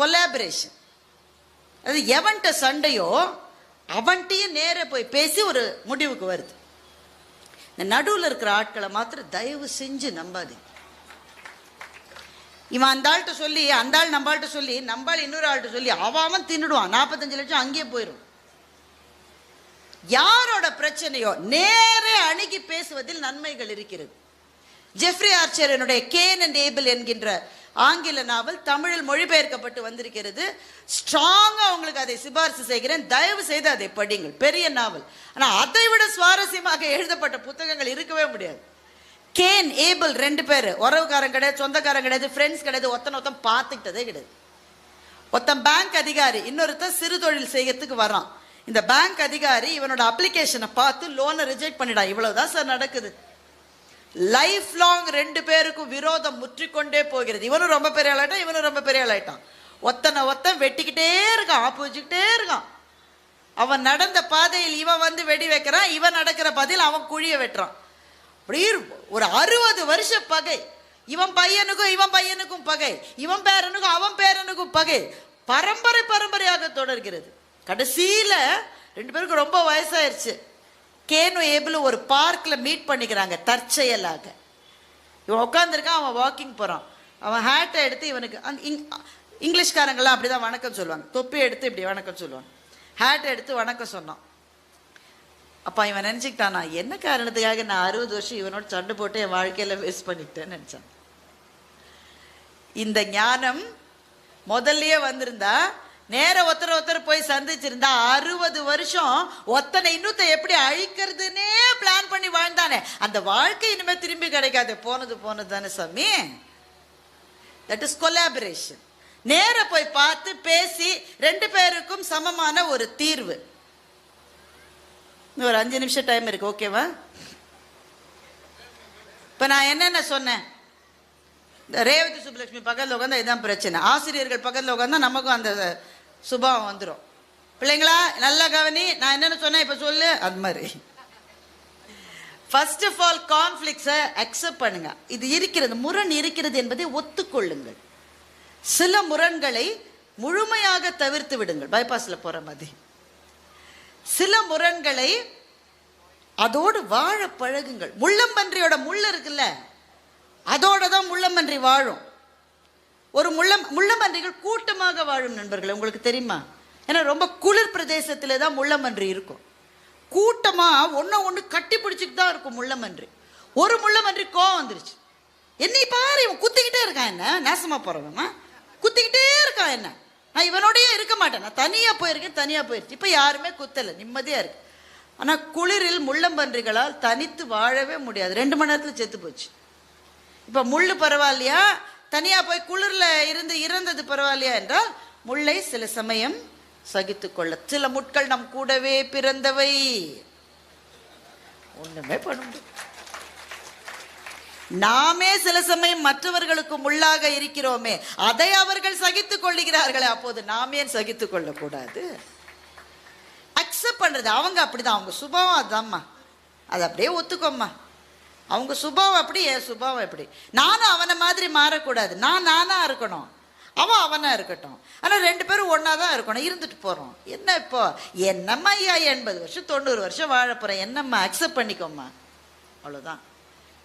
Collaboration அது எவன்கிட்ட சண்டையோ அவன்கிட்டயும் நேராக போய் பேசி ஒரு முடிவுக்கு வருது. இந்த நடுவில் இருக்கிற ஆட்களை மாத்திரம் தயவு செஞ்சு நம்பாதீங்க. இவன் அந்த ஆள்கிட்ட சொல்லி அந்த ஆள் நம்ம ஆள்கிட்ட சொல்லி நம்ம ஆள் இன்னொரு ஆள்கிட்ட சொல்லி அவன் அவன் தின்னுடுவான். நாற்பத்தஞ்சு லட்சம் அங்கேயே போயிடும் யாரோட பிரச்சனையோ நேரே அணுகி பேசுவதில் நன்மைகள் இருக்கிறது. ஜெஃப்ரி ஆர்ச்சரனுடைய கேன் அண்ட் ஏபிள் என்கின்ற ஆங்கில நாவல் தமிழில் மொழிபெயர்க்கப்பட்டு வந்திருக்கிறது. ஸ்ட்ராங்காக உங்களுக்கு அதை சிபாரிசு செய்கிறேன். தயவு செய்து அதை படிங்கள் பெரிய நாவல். ஆனால் அதை விட சுவாரஸ்யமாக எழுதப்பட்ட புத்தகங்கள் இருக்கவே முடியாது. கேன் ஏபிள் ரெண்டு பேர். உறவுக்காரன் கிடையாது சொந்தக்காரன் கிடையாது ஃப்ரெண்ட்ஸ் கிடையாது ஒத்தனை ஒருத்தன் பார்த்துக்கிட்டதே கிடையாது. ஒருத்தன் பேங்க் அதிகாரி இன்னொருத்தன் சிறு தொழில் செய்யறதுக்கு வரான். இந்த பேங்க் அதிகாரி இவனோட அப்ளிகேஷனை பார்த்து லோனை ரிஜெக்ட் பண்ணிடான். இவ்வளவுதான் சார் நடக்குது. லைஃப் லாங் ரெண்டு பேருக்கும் விரோதம் முற்றிக்கொண்டே போகிறது. இவனும் ரொம்ப பெரிய ஆளாயிட்டான் இவனும் ரொம்ப பெரிய ஆளாயிட்டான். ஒத்தனை ஒத்தன் வெட்டிக்கிட்டே இருக்கான் ஆப்புச்சிக்கிட்டே இருக்கான். அவன் நடந்த பாதையில் இவன் வந்து வெடி வைக்கிறான் இவன் நடக்கிற பாதையில் அவன் குழிய வெட்டுறான். அப்படி ஒரு அறுபது வருஷ பகை. இவன் பையனுக்கும் இவன் பையனுக்கும் பகை. இவன் பேரனுக்கும் அவன் பேரனுக்கும் பகை. பரம்பரை பரம்பரையாக தொடர்கிறது. கடைசியில் ரெண்டு பேருக்கும் ரொம்ப வயசாயிருச்சு. கேனு ஏபிளும் ஒரு பார்க்கில் மீட் பண்ணிக்கிறாங்க தற்செயலாக. இவன் உட்காந்துருக்கான் அவன் வாக்கிங் போகிறான் அவன் ஹேட்டை எடுத்து இவனுக்கு அந் இங் இங்கிலீஷ்காரங்களாம் அப்படிதான் வணக்கம் சொல்லுவாங்க. தொப்பி எடுத்து இப்படி வணக்கம் சொல்லுவாங்க. ஹேட்டை எடுத்து வணக்கம் சொன்னான். அப்போ இவன் நினச்சிக்கிட்டான் நான் என்ன காரணத்துக்காக நான் அறுபது வருஷம் இவனோட சண்டை போட்டு என் வாழ்க்கையில் வேஸ்ட் பண்ணிட்டேன்னு நினச்சான். இந்த ஞானம் முதல்லயே வந்திருந்தா நேர ஒருத்தர் ஒருத்தர் போய் சந்திச்சிருந்தா அறுபது வருஷம் ஒத்தனை இன்னொத்த எப்படி அழிக்கிறதுனே பிளான் பண்ணி வாழ்ந்தானே. அந்த வாழ்க்கை இனிமே திரும்பி கிடைக்காது. போனது போனது தானே சாமி. தட் இஸ் கொலாபரேஷன் நேர போய் பார்த்து பேசி ரெண்டு பேருக்கும் சமமான ஒரு தீர்வு. ஒரு அஞ்சு நிமிஷம் டைம் இருக்கு ஓகேவா இப்போ நான் என்னென்ன சொன்னேன்? இந்த ரேவதி சுப்புலட்சுமி பக்கத்தில் உட்காந்தா இதுதான் பிரச்சனை. ஆசிரியர்கள் பக்கத்தில் உட்காந்தா நமக்கும் அந்த சுபாவம் வந்துடும் பிள்ளைங்களா நல்லா கவனி நான் என்னென்ன சொன்னேன் இப்போ சொல்லு. அது மாதிரி. ஃபர்ஸ்ட் ஆஃப் ஆல் கான்ஃப்ளிக்ஸை அக்செப்ட் பண்ணுங்க. இது இருக்கிறது முரண் இருக்கிறது என்பதை ஒத்துக்கொள்ளுங்கள். சில முரண்களை முழுமையாக தவிர்த்து விடுங்கள். பைபாஸில் போகிற மாதிரி. சில முரண்களை அதோடு வாழ பழகுங்கள். முள்ளம்பன்றியோட முள் இருக்குல்ல அதோட தான் முள்ளம்பன்றி வாழும். ஒரு முள்ளம் முள்ளம்பன்றிகள் கூட்டமாக வாழும் நண்பர்களே உங்களுக்கு தெரியுமா? ஏன்னா ரொம்ப குளிர் பிரதேசத்தில் தான் முள்ளம்பன்றி இருக்கும். கூட்டமாக ஒன்றை ஒன்று கட்டி பிடிச்சிட்டு தான் இருக்கும் முள்ளமன்றி ஒரு முள்ளமன்றி கோவம் வந்துருச்சு. என்னை பாரு இவன் குத்திக்கிட்டே இருக்கான் என்ன? நாசமாக போறவமா குத்திக்கிட்டே இருக்கான் என்ன? நான் இவனோடயே இருக்க மாட்டேன். நான் தனியாக போயிருக்கேன் தனியாக போயிருச்சு. இப்போ யாருமே குத்தலை நிம்மதியாக இருக்கு. ஆனால் குளிரில் முள்ளம்பன்றிகளால் தனித்து வாழவே முடியாது. ரெண்டு மணி நேரத்தில் செத்து போச்சு. இப்போ முள் பரவாயில்லையா? தனியா போய் குளிர்ல இருந்து இறந்தது பரவாயில்லையா என்றால் முல்லை சில சமயம் சகித்து கொள்ள. சில முட்கள் நம் கூடவே பிறந்தவை. ஒண்ணுமே பண்ண முடியும் நாமே சில சமயம் மற்றவர்களுக்கு முள்ளாக இருக்கிறோமே அதை அவர்கள் சகித்துக் கொள்ளுகிறார்களே அப்போது நாமே ஏன் சகித்துக் கொள்ளக்கூடாது? அக்செப்ட் பண்றது. அவங்க அப்படிதான். அவங்க சுபாவம் அதாம்மா அது அப்படியே ஒத்துக்கோம்மா. அவங்க சுபாவம் அப்படி என் சுபாவம் எப்படி? நானும் அவனை மாதிரி மாறக்கூடாது. நான் நானாக இருக்கணும். அவன் அவனாக இருக்கட்டும். ஆனால் ரெண்டு பேரும் ஒன்றா தான் இருக்கணும். இருந்துட்டு போகிறோம் என்ன இப்போ? என்னம்மா ஐயா எண்பது வருஷம் தொண்ணூறு வருஷம் வாழ போகிறேன் என்னம்மா அக்செப்ட் பண்ணிக்கோம்மா? அவ்வளோதான்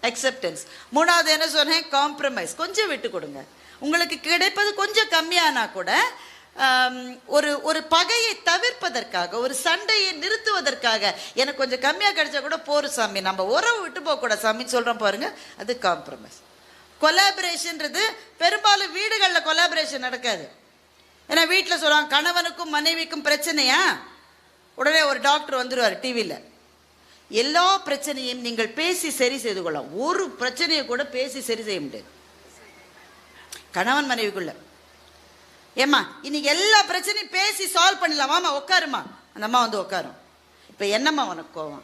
அக்செப்டன்ஸ் மூணாவது என்ன சொன்னேன்? காம்ப்ரமைஸ் கொஞ்சம் விட்டு கொடுங்க. உங்களுக்கு கிடைப்பது கொஞ்சம் கம்மியானா கூட ஒரு ஒரு பகையை தவிர்ப்பதற்காக ஒரு சண்டையை நிறுத்துவதற்காக எனக்கு கொஞ்சம் கம்மியாக கிடைச்சா கூட போரும் சாமி நம்ம உறவு விட்டு போகக்கூடாது சாமின்னு சொல்கிறோம் பாருங்க அது காம்ப்ரமைஸ் கொலாபரேஷன்றது பெரும்பாலும் வீடுகளில் கொலாபரேஷன் நடக்காது. ஏன்னா வீட்டில் சொல்லுவாங்க கணவனுக்கும் மனைவிக்கும் பிரச்சனையா? உடனே ஒரு டாக்டர் வந்துடுவார் டிவியில் எல்லா பிரச்சனையும் நீங்கள் பேசி சரி செய்து கொள்ளலாம். ஒரு பிரச்சனையை கூட பேசி சரி செய்ய முடியாது. கணவன் மனைவிக்குள்ள. ஏம்மா இன்னைக்கு எல்லா பிரச்சனையும் பேசி சால்வ் பண்ணலாம் வாமா உட்காருமா அந்த அம்மா வந்து உட்காரும். இப்போ என்னம்மா உனக்கு கோவம்?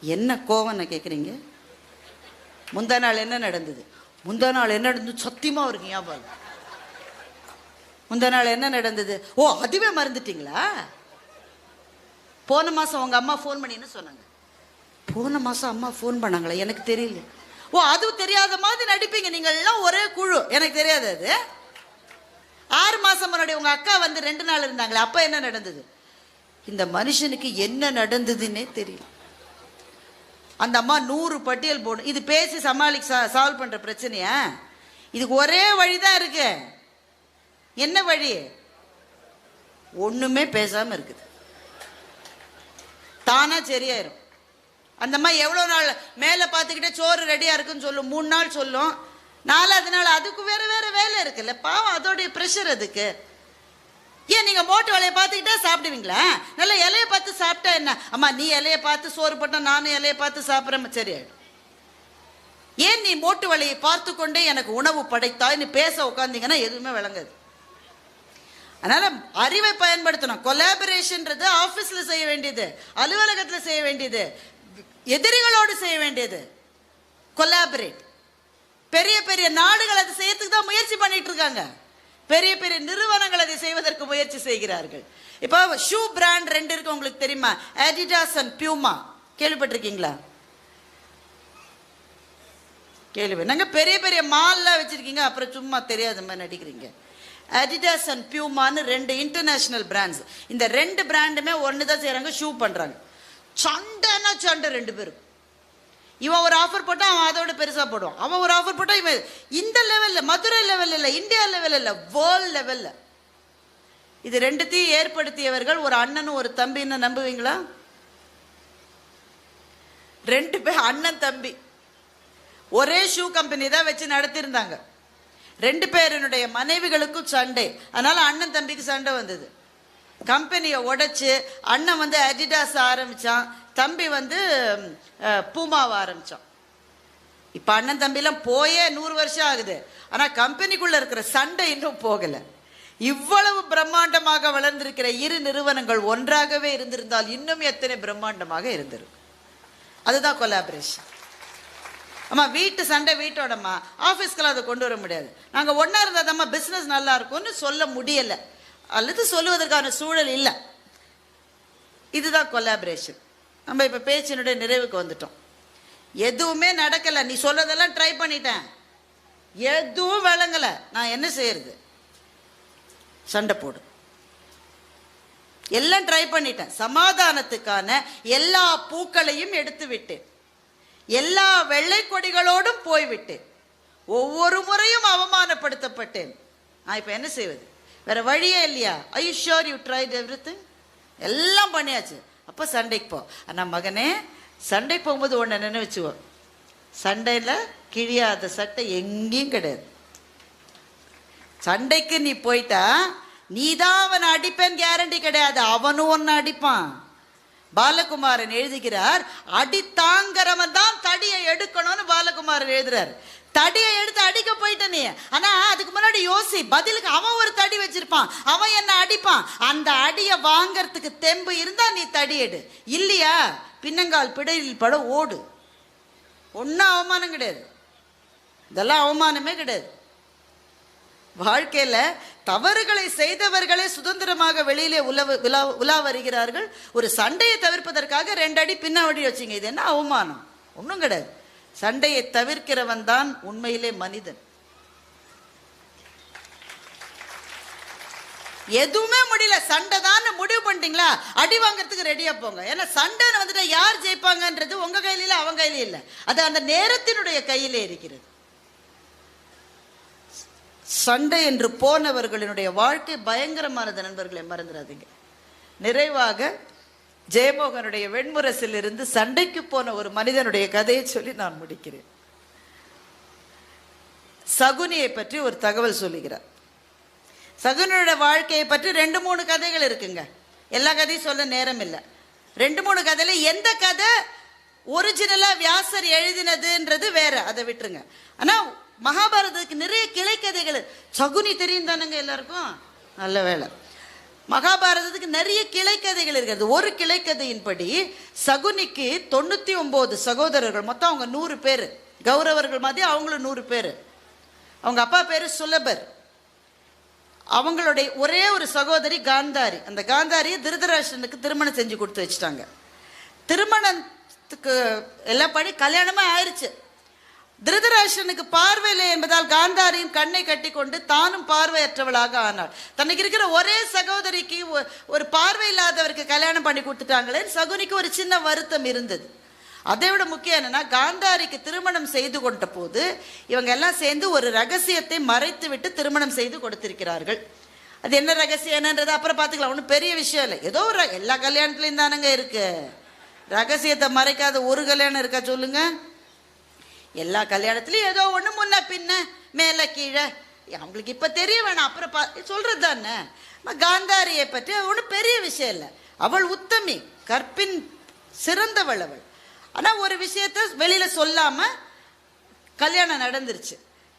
என்ன கோவம்னு கேட்குறீங்க முந்தா நாள் என்ன நடந்தது? முந்தா நாள் என்ன நடந்தது சத்தியமாக இருக்கு ஞாபகம். இல்ல. முந்தா நாள் என்ன நடந்தது? ஓ அதுவே மறந்துட்டீங்களா? போன மாதம் உங்கள் அம்மா ஃபோன் பண்ணி என்ன சொன்னாங்க? போன மாதம் அம்மா ஃபோன் பண்ணாங்களே? எனக்கு தெரியல. ஓ அதுவும் தெரியாத மாதிரி நடிப்பீங்க. நீங்கள் எல்லாம் ஒரே குழு. எனக்கு தெரியாது அது. ஆறு மாசம் முன்னாடி உங்க அக்கா வந்து ரெண்டு நாள் இருந்தாங்களே அப்ப என்ன நடந்தது? இந்த மனுஷனுக்கு என்ன நடந்ததுன்னே தெரியல. அந்த அம்மா நூறு பட்டியல் போடும் இது பேசி சமாளிக்க சால்வ் பண்ற பிரச்சனையா? இதுக்கு ஒரே வழிதான் இருக்கு. என்ன வழி? ஒண்ணுமே பேசாம இருக்குது. தானா சரியாயிரும். அந்த அம்மா எவ்வளோ நாள் மேலே பார்த்துக்கிட்டே சோறு ரெடியாக இருக்குன்னு சொல்லும் மூணு நாள் சொல்லும். நாலாவது நாள் அதுக்கு வேற வேற வேலை இருக்குல்ல. பாவம் அதோடைய ப்ரெஷர் அதுக்கு ஏன் நீங்கள் மோட்டு வேலையை பார்த்துக்கிட்டா சாப்பிடுவீங்களா? நல்லா இலையை பார்த்து சாப்பிட்டா என்ன? அம்மா நீ இலையை பார்த்து சோறு போட்டா நானும் இலையை பார்த்து சாப்பிட்றேன். சரியாயிடும் ஏன் நீ மோட்டு வலையை பார்த்து கொண்டே எனக்கு உணவு படைத்தாய்ன்னு பேச உட்காந்தீங்கன்னா எதுவுமே விளங்காது. அதனால அறிவை பயன்படுத்தணும். கொலாபரேஷன்றது ஆஃபீஸில் செய்ய வேண்டியது அலுவலகத்தில் செய்ய வேண்டியது எதிரிகளோடு செய்ய வேண்டியது. கொலாபரேட் பெரிய பெரிய நாடுகள் அதை செய்யறதுக்கு தான் முயற்சி பண்ணிட்டு இருக்காங்க. பெரிய பெரிய நிறுவனங்கள் அதை செய்வதற்கு முயற்சி செய்கிறார்கள். இப்போ ஷூ பிராண்ட் ரெண்டு இருக்கு உங்களுக்கு தெரியுமா? அடிடாஸ் அண்ட் பியூமா கேள்விப்பட்டிருக்கீங்களா? கேள்வி நாங்கள் பெரிய பெரிய மால்லாம் வச்சுருக்கீங்க அப்புறம் சும்மா தெரியாத மாதிரி நடிக்கிறீங்க. அடிடாஸ் அண்ட் பியூமான்னு ரெண்டு இன்டர்நேஷ்னல் பிராண்ட்ஸ் இந்த ரெண்டு பிராண்டுமே ஒன்று தான் செய்கிறாங்க ஷூ பண்ணுறாங்க சண்டைன்னா சண்டை ரெண்டு பேரும். இவன் ஒரு ஆஃபர் போட்டால் அவன் அதோட பெருசாக போடுவான். அவன் ஒரு ஆஃபர் போட்டால் இவன் இந்த லெவலில் மதுரை லெவலில் இல்லை இந்தியா லெவலில் இல்லை வேர்ல்ட் லெவலில் இது ரெண்டுத்தையும் ஏற்படுத்தியவர்கள் ஒரு அண்ணனும் ஒரு தம்பின்னு நம்புவீங்களா? ரெண்டு பேர் அண்ணன் தம்பி. ஒரே ஷூ கம்பெனி தான் வச்சு நடத்தியிருந்தாங்க. ரெண்டு பேருனுடைய மனைவிகளுக்கும் சண்டை. அதனால அண்ணன் தம்பிக்கு சண்டை வந்தது. கம்பெனியை உடைச்சு அண்ணன் வந்து அடிடாஸ் ஆரம்பித்தான் தம்பி வந்து பூமாவை ஆரம்பித்தான் இப்போ அண்ணன் தம்பிலாம் போயே நூறு வருஷம் ஆகுது. ஆனால் கம்பெனிக்குள்ளே இருக்கிற சண்டை இன்னும் போகலை. இவ்வளவு பிரம்மாண்டமாக வளர்ந்திருக்கிற இரு நிறுவனங்கள் ஒன்றாகவே இருந்திருந்தால் இன்னும் எத்தனை பிரம்மாண்டமாக இருந்திருக்கும். அதுதான் கொலாபரேஷன் அம்மா வீட்டு சண்டை வீட்டோடம்மா. ஆஃபீஸ்க்கெல்லாம் அதை கொண்டு வர முடியாது. நாங்கள் ஒன்றா இருந்தால் இருந்தாதம்மா பிஸ்னஸ் நல்லா இருக்கும்னு சொல்ல முடியலை. அல்லது சொல்லுவதற்கான சூழல் இல்லை. இதுதான் கொலாபரேஷன் நம்ம இப்போ பேச்சினுடைய நிறைவுக்கு வந்துட்டோம். எதுவுமே நடக்கலை. நீ சொல்றதெல்லாம் ட்ரை பண்ணிட்டேன். எதுவும் விளங்கலை. நான் என்ன செய்யறது? சண்டை போடு எல்லாம் ட்ரை பண்ணிட்டேன். சமாதானத்துக்கான எல்லா பூக்களையும் எடுத்து விட்டேன். எல்லா வெள்ளை கொடிகளோடும் போய்விட்டேன். ஒவ்வொரு முறையும் அவமானப்படுத்தப்பட்டேன். நான் இப்போ என்ன செய்வது? வேற வழியே இல்லையா? I sure you tried every எல்லாம் பண்ணியாச்சு. அப்போ சண்டைக்கு போ. ஆனால் மகனே சண்டைக்கு போகும்போது ஒன்று நினைவச்சுவோ சண்டையில் கிழியாத சட்டை எங்கேயும் கிடையாது. சண்டைக்கு நீ போயிட்டா நீ தான் அவனை அடிப்பேன் கேரண்டி கிடையாது. அவனும் ஒன்று அடிப்பான். பாலகுமாரன் எழுதுகிறார் அடி தாங்கிறவன் தான் தடியை எடுக்கணும்னு பாலகுமாரன் எழுதுறார். தடியை எடுத்து அடிக்க போயிட்ட நீ. ஆனா அதுக்கு முன்னாடி யோசி. பதிலுக்கு அவன் ஒரு தடி வச்சிருப்பான். அவன் என்ன அடிப்பான்? அந்த அடியை வாங்கறதுக்கு தெம்பு இருந்தா நீ தடி எடு. இல்லையா? பின்னங்கால் பிடையில் பட ஓடு. ஒன்றும் அவமானம் கிடையாது. இதெல்லாம் அவமானமே கிடையாது. வாழ்க்கையில தவறுகளை செய்தவர்களே சுதந்திரமாக வெளியிலே உலவு உலா உலா வருகிறார்கள். ஒரு சண்டையை தவிர்ப்பதற்காக ரெண்டு அடி பின்னாடி வச்சிங்க. இது என்ன அவமானம்? ஒன்றும் கிடையாது. சண்டையை தவிர்க்கிறவன் தான் உண்மையிலே மனிதன். எதுவுமே முடியல. சண்டை தான் முடிவு பண்ணிட்டீங்களா? அடி வாங்குறதுக்கு ரெடியா போங்க. ஏன்னா சண்டைன்னு வந்துட்டு யார் ஜெயிப்பாங்கன்றது உங்க கையில இல்லை அவங்க கையில இல்லை. அது அந்த நேரத்தினுடைய கையிலே இருக்கிறது. சண்டை என்று போனவர்களினுடைய வாழ்க்கை பயங்கரமானது நண்பர்களை மறந்துடாதீங்க. நிறைவாக ஜெயமோகனுடைய வெண்முரசில் இருந்து சண்டைக்கு போன ஒரு மனிதனுடைய கதையை சொல்லி நான் முடிக்கிறேன். சகுனியை பற்றி ஒரு தகவல் சொல்லுகிறார். சகுனியோட வாழ்க்கையை பற்றி ரெண்டு மூணு கதைகள் இருக்குங்க. எல்லா கதையும் சொல்ல நேரம் இல்லை ரெண்டு மூணு கதையில எந்த கதை ஒரிஜினலா வியாசர் எழுதினதுன்றது வேற. அதை விட்டுருங்க. ஆனா மகாபாரதத்துக்கு நிறைய கிளைக்கதைகள் சகுனி தெரியும் தானுங்க எல்லாருக்கும்? நல்ல வேலை. மகாபாரதத்துக்கு நிறைய கிளைக்கதைகள் இருக்கிறது ஒரு கிளைக்கதையின்படி சகுனிக்கு தொண்ணூற்றி ஒம்பது சகோதரர்கள். மொத்தம் அவங்க நூறு பேர். கௌரவர்கள் மாதிரி அவங்களும் நூறு பேர். அவங்க அப்பா பேர் சுலபர். அவங்களுடைய ஒரே ஒரு சகோதரி காந்தாரி. அந்த காந்தாரியை திருதராஷ்டனுக்கு திருமணம் செஞ்சு கொடுத்து வச்சுட்டாங்க. திருமணத்துக்கு எல்லாம் பண்ணி கல்யாணமே ஆயிடுச்சு திருதராஷ்டனுக்கு பார்வையில்லை என்பதால் காந்தாரியும் கண்ணை கட்டிக்கொண்டு தானும் பார்வையற்றவளாக ஆனாள். தனக்கு இருக்கிற ஒரே சகோதரிக்கு ஒ- ஒரு பார்வை இல்லாதவருக்கு கல்யாணம் பண்ணி கொடுத்துட்டாங்களே சகுனிக்கு ஒரு சின்ன வருத்தம் இருந்தது. அதை விட முக்கியம் என்னன்னா காந்தாரிக்கு திருமணம் செய்து கொண்ட போது இவங்க எல்லாம் சேர்ந்து ஒரு ரகசியத்தை மறைத்து விட்டு திருமணம் செய்து கொடுத்திருக்கிறார்கள். அது என்ன ரகசியம் என்னன்றது அப்புறம் பார்த்துக்கலாம். ஒன்றும் பெரிய விஷயம் இல்லை. ஏதோ ஒரு எல்லா கல்யாணத்துலையும் தானங்க இருக்கு. ரகசியத்தை மறைக்காத ஒரு கல்யாணம் இருக்கா சொல்லுங்கள் எல்லா கல்யாணத்துலேயும் ஏதோ ஒன்று முன்ன பின்ன மேலே கீழே. அவங்களுக்கு இப்போ தெரிய வேணாம். அப்புறம் பா சொல்கிறது தானே காந்தாரியை பற்றி ஒன்றும் பெரிய விஷயம் இல்லை. அவள் உத்தமி கற்பின் சிறந்தவள் அவள். ஆனால் ஒரு விஷயத்த வெளியில் சொல்லாமல் கல்யாணம் நடந்துருச்சு.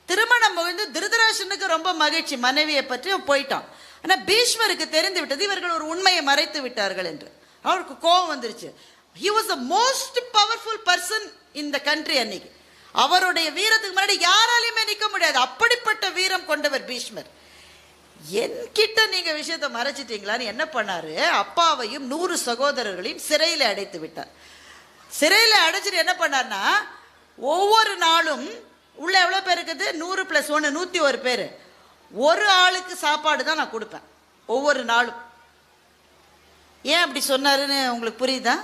திருமணம் முடிந்து திருதராசனுக்கு ரொம்ப மகிழ்ச்சி. மனைவியை பற்றி போயிட்டான் ஆனால் பீஷ்மருக்கு தெரிந்து விட்டது இவர்கள் ஒரு உண்மையை மறைத்து விட்டார்கள் என்று. அவருக்கு கோபம் வந்துருச்சு. He was the most powerful person இந்த கண்ட்ரி அன்னைக்கு. அவருடைய வீரத்துக்கு முன்னாடி யாராலையுமே நிற்க முடியாது. அப்படிப்பட்ட வீரம் கொண்டவர் பீஷ்மர். என்கிட்ட நீங்க விஷயத்த மறைச்சிட்டீங்களான்னு என்ன பண்ணாரு? அப்பாவையும் நூறு சகோதரர்களையும் சிறையில் அடைத்து விட்டார். சிறையில் அடைச்சிட்டு என்ன பண்ணார்னா ஒவ்வொரு நாளும் உள்ள எவ்வளோ பேர் இருக்குது? நூறு ப்ளஸ் ஒன்று நூற்றி ஒரு பேர். ஒரு ஆளுக்கு சாப்பாடு தான் நான் கொடுப்பேன். ஒவ்வொரு நாளும். ஏன் அப்படி சொன்னாருன்னு உங்களுக்கு புரியுதா?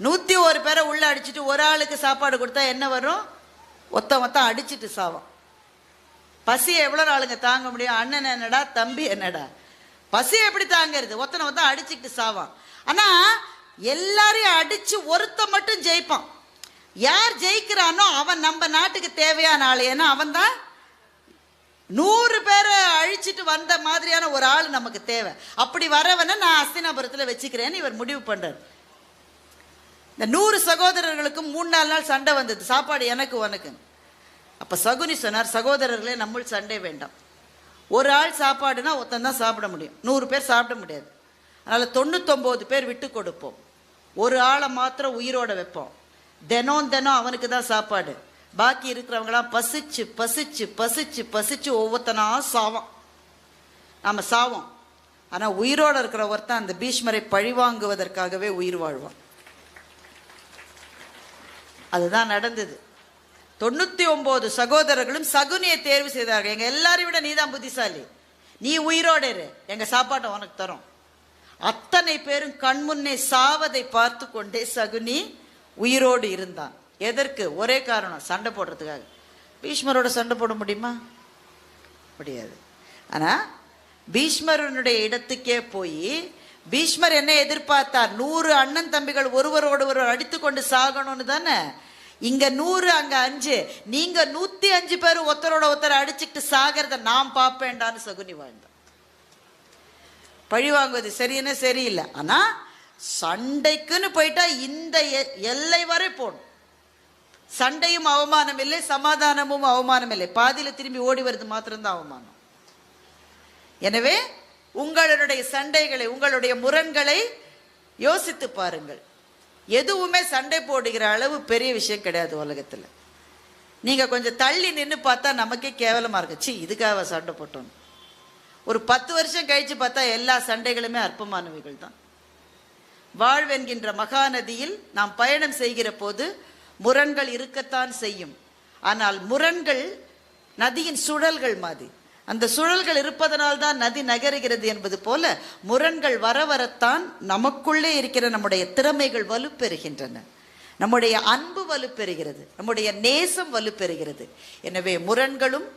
நூற்றி ஒரு பேரை உள்ளே அடிச்சிட்டு ஒரு ஆளுக்கு சாப்பாடு கொடுத்தா என்ன வரும்? ஒத்த மொத்தம் அடிச்சிட்டு சாவும் பசி எவ்வளோ நாளுங்க தாங்க முடியும்? அண்ணன் என்னடா தம்பி என்னடா? பசி எப்படி தாங்கிறது? ஒத்தனை ஒருத்தன் அடிச்சுக்கிட்டு சாவான். ஆனால் எல்லாரையும் அடித்து ஒருத்த மட்டும் ஜெயிப்பான். யார் ஜெயிக்கிறானோ அவன் நம்ம நாட்டுக்கு தேவையான ஆள். ஏன்னா அவன் தான் நூறு பேரை அழிச்சிட்டு வந்த மாதிரியான ஒரு ஆள் நமக்கு தேவை. அப்படி வரவனை நான் அஸ்தினாபுரத்தில் வச்சுக்கிறேன்னு இவர் முடிவு பண்ணுறார் இந்த நூறு சகோதரர்களுக்கும் மூணு நாலு நாள் சண்டை வந்தது. சாப்பாடு எனக்கு உனக்கு. அப்போ சகுனி சொன்னார் சகோதரர்களே நம்மள் சண்டை வேண்டாம். ஒரு ஆள் சாப்பாடுனா ஒருத்தன் தான் சாப்பிட முடியும். நூறு பேர் சாப்பிட முடியாது. அதனால் தொண்ணூத்தொம்பது பேர் விட்டு கொடுப்போம். ஒரு ஆளை மாத்திரம் உயிரோட வைப்போம். தினம் தினம் அவனுக்கு தான் சாப்பாடு. பாக்கி இருக்கிறவங்களாம் பசிச்சு பசிச்சு பசிச்சு பசிச்சு ஒவ்வொருத்தனா சாவம் நாம் சாவோம். ஆனால் உயிரோடு இருக்கிற ஒருத்தன் அந்த பீஷ்மரை பழிவாங்குவதற்காகவே உயிர் வாழ்வான். அதுதான் நடந்தது. தொண்ணூத்தி ஒன்பது சகோதரர்களும் சகுனியை தேர்வு செய்தார்கள். எங்க எல்லாரையும் விட நீதான் புத்திசாலி. நீ உயிரோட இரு. எங்க சாப்பாட்டை உனக்கு தரோம். அத்தனை பேரும் கண்முன்னே சாவதை பார்த்து கொண்டே சகுனி உயிரோடு இருந்தான். எதற்கு? ஒரே காரணம் சண்டை போடுறதுக்காக. பீஷ்மரோட சண்டை போட முடியுமா? முடியாது. ஆனா பீஷ்மரனுடைய இடத்துக்கே போய் பீஷ்மர் என்ன எதிர்பார்த்தார்? நூறு அண்ணன் தம்பிகள் ஒருவரோடு ஒருவர் அடித்து கொண்டு சாகணும்னு தானே? இங்க நூறு அங்க அஞ்சு. நீங்க நூத்தி அஞ்சு பேர் ஒருத்தரோட ஒருத்தர் அடிச்சுக்கிட்டு சாகிறத நாம் பார்ப்பேன்டான்னு சகுனி வாழ்ந்தான் பழி வாங்குவது சரின்னு சரியில்லை. ஆனா சண்டைக்குன்னு போயிட்டா இந்த எ- எல்லை வரை போகணும். சண்டையும் அவமானம் இல்லை சமாதானமும் அவமானம் இல்லை. பாதியில திரும்பி ஓடி வருது மாத்திரம்தான் அவமானம். எனவே உங்களுடைய சண்டைகளை உங்களுடைய முரண்களை யோசித்து பாருங்கள். எதுவுமே சண்டை போடுகிற அளவு பெரிய விஷயம் கிடையாது உலகத்தில். நீங்கள் கொஞ்சம் தள்ளி நின்று பார்த்தா நமக்கே கேவலமாக இருக்கு. சி இதுக்காக சண்டை போட்டோம் ஒரு பத்து வருஷம் கழிச்சு பார்த்தா எல்லா சண்டைகளுமே அற்பமானவைகள் தான். வாழ்வென்கின்ற மகாநதியில் நாம் பயணம் செய்கிற போது முரண்கள் இருக்கத்தான் செய்யும். ஆனால் முரண்கள் நதியின் சுழல்கள் மாதிரி. அந்த சுழல்கள் இருப்பதனால் தான் நதி நகருகிறது என்பது போல முரண்கள் வர வரத்தான் நமக்குள்ளே இருக்கிற நம்முடைய திறமைகள் வலுப்பெறுகின்றன. நம்முடைய அன்பு வலுப்பெறுகிறது. நம்முடைய நேசம் வலுப்பெறுகிறது. எனவே முரண்களும்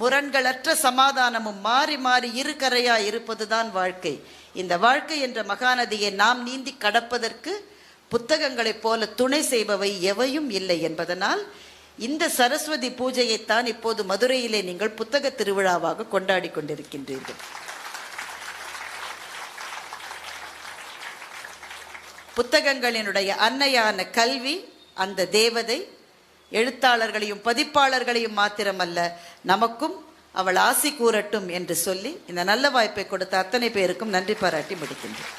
முரண்களற்ற சமாதானமும் மாறி மாறி இருக்கரையா இருப்பதுதான் வாழ்க்கை. இந்த வாழ்க்கை என்ற மகாநதியை நாம் நீந்தி கடப்பதற்கு புத்தகங்களைப் போல துணை செய்பவை எவையும் இல்லை என்பதனால் இந்த சரஸ்வதி பூஜையைத்தான் இப்போது மதுரையிலே நீங்கள் புத்தக திருவிழாவாக கொண்டாடி கொண்டிருக்கின்றீர்கள். புத்தகங்களினுடைய அன்னையான கல்வி அந்த தேவதை எழுத்தாளர்களையும் பதிப்பாளர்களையும் மாத்திரமல்ல நமக்கும் அவள் ஆசி கூறட்டும் என்று சொல்லி இந்த நல்ல வாய்ப்பை கொடுத்த அத்தனை பேருக்கும் நன்றி பாராட்டி முடிக்கின்றேன்.